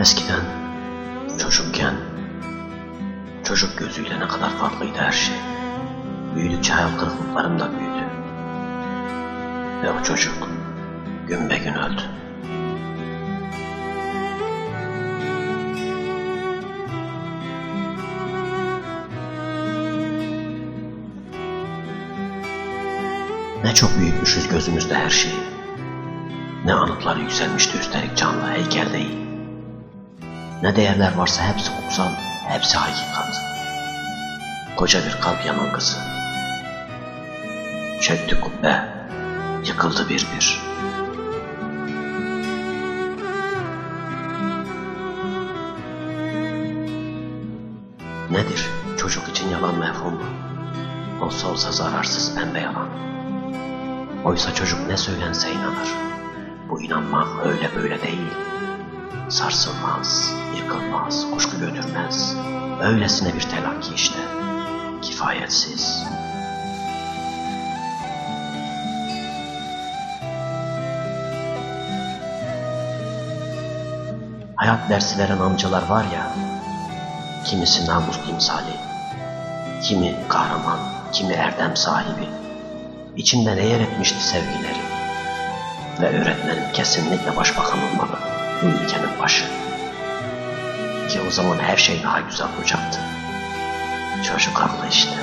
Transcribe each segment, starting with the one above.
Eskiden çocukken çocuk gözüyle ne kadar farklıydı her şey. Büyüdükçe hayal kırıklıklarım da büyüdü. Ve o çocuk gün be gün öldü. Ne çok büyütmüşüz gözümüzde her şeyi. Ne anıtlar yükselmişti üstelik canlı heykel değil. Ne değerler varsa hepsi kutsal, hepsi hakikat. Koca bir kalp yanılgısı. Çöktü kubbe, yıkıldı bir bir. Nedir? Çocuk için yalan mefhum mu? Olsa olsa zararsız pembe yalan. Oysa çocuk ne söylense inanır. Bu inanmak öyle böyle değil. Sarsılmaz, yıkılmaz, kuşku götürmez. Öylesine bir telakki işte. Kifayetsiz. Hayat dersi veren amcalar var ya, kimisi namus timsali, kimi kahraman, kimi erdem sahibi. İçinden eğer etmişti sevgileri. Ve öğretmenin kesinlikle başbakan olmalı. Bu ülkenin başı. Ki o zaman her şey daha güzel olacaktı. Çocuk haklı işte.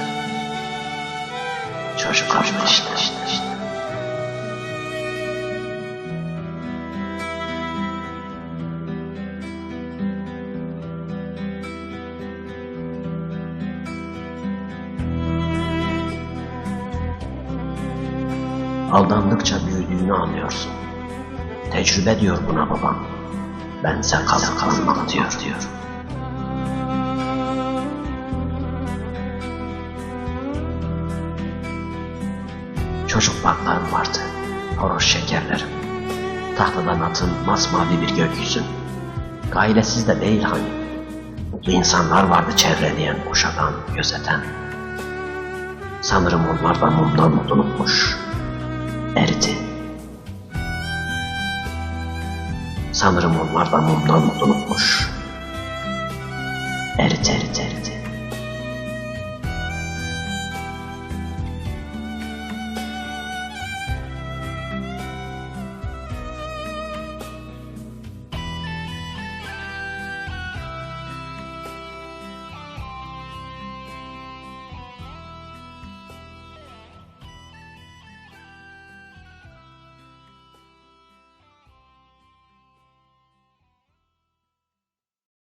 Çocuk haklı işte işte işte. Aldandıkça büyüdüğünü anlıyorsun. Tecrübe diyor buna babam. Bense kalır kalmak diyor diyor. Çocuk parklarım vardı. Horoz şekerlerim. Tahtadan atın masmavi bir gökyüzün. Gailesiz de değil hani. Mutlu insanlar vardı çevreleyen, kuşatan, gözeten. Sanırım onlar da mumdan mutlulukmuş. Eridi. Sanırım onlar da mumdan mutlulukmuş. Eridi, eridi, eridi.